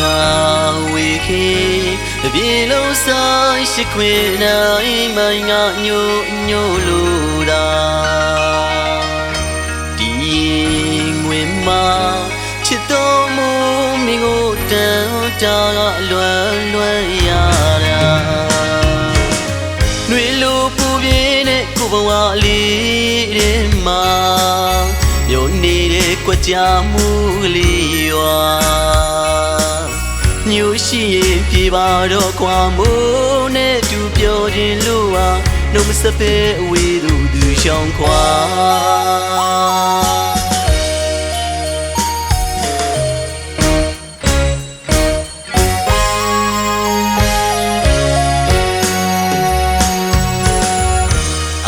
ကဝေခေပြေလုံးဆိုင်ရှိခွေနိုင်မိုင်းငါညိုညိုလိုတာဒီငွေမှာချစ်တော်မူမင်းကိုတန်တာကလွယ်လွယ်ရတာနှွေလိုပူပြင်းတဲ့ကိုဘဝလေးတွေမှာမြို့နေတဲ့ကြွကြမှုကလေးရွာ ညိုရှိရင်ပြေပါတော့ကွာမိုးနဲ့တူပြောခြင်းလို့ဟာနှုတ်မစပဲအဝေးသူသူရှောင်းခွာ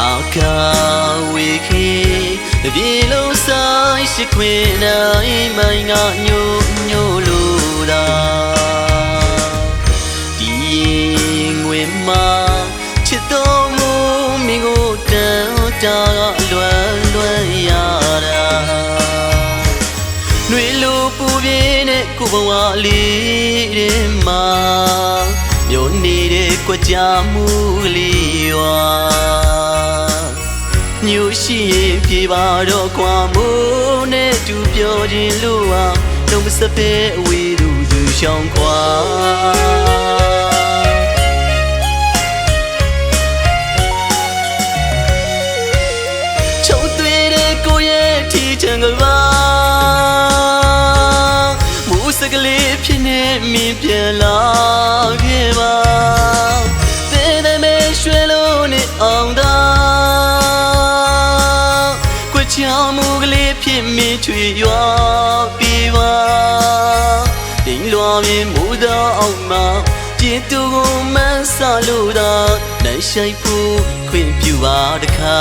အောက်ကဝေခေပြေလုံးဆိုင်ရှိခွေနိုင်မိုင်းငါညိုညိုလိုတာ နှွေလိုပူပြင်းတဲ့ကိုဘဝလေးတွေမှာမြို့နေတဲ့ကြွကြမှုလေးရွာညိုရှိရင်ပြေပါတော့ကွာမိုးနဲ့တူပြောခြင်းလို့ဟာလုံးမစပဲအဝေးသူသူရှောင်းခွာ ကလေးဖြစ်နေမင်းပြန်လာခဲ့ပါတဲ့တဲ့မဲရွှဲလို့နေအောင်သာကွချောင်မူကလေးဖြစ်မင်းချွေရွာပြေပါတိမ်လွာမြင်မူသောအောင်မှာကျင်တူကိုမန်းဆလို့သာနိုင်ဆိုင်ဖို့ခွင့်ပြုပါတခါ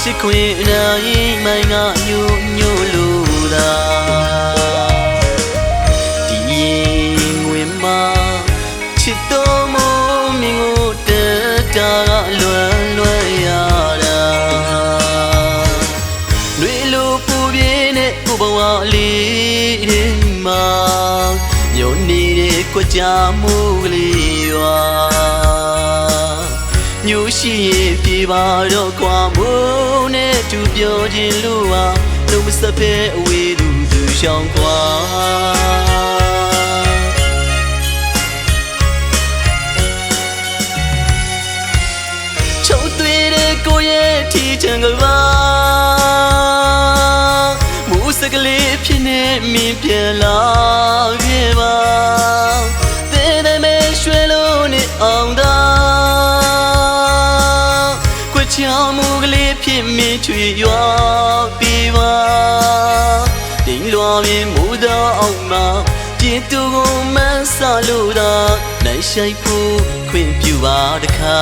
ရှိခွေနိုင်မိုင်းငါညိုညိုလိုတာဒီငွေမှာချစ်တော်မူမင်းကိုတန်တာကလွယ်လွယ်ရတာလွေလိုပူပြင်းတဲ့ကိုဘဝလေးတွေမှာမြို့နေတဲ့ကြွကြမှုကလေးရွာ ညိုရှိရင်ပြေပါတော့ကွာမိုးနဲ့တူပြောခြင်းလို့ဟာလုံးမစပဲအဝေးသူသူရှောင်းကွာချုပ်သွေးတဲ့ကိုရဲ့ထီချံကပါမူစကလေးဖြစ်နေမင်းပြန်လာ လွာမြင်မူသောအောင်မှာပြင်းတူကိုမန်းဆလို့သာနိုင်ဆိုင်ဖို့ခွင့်ပြုပါတခါ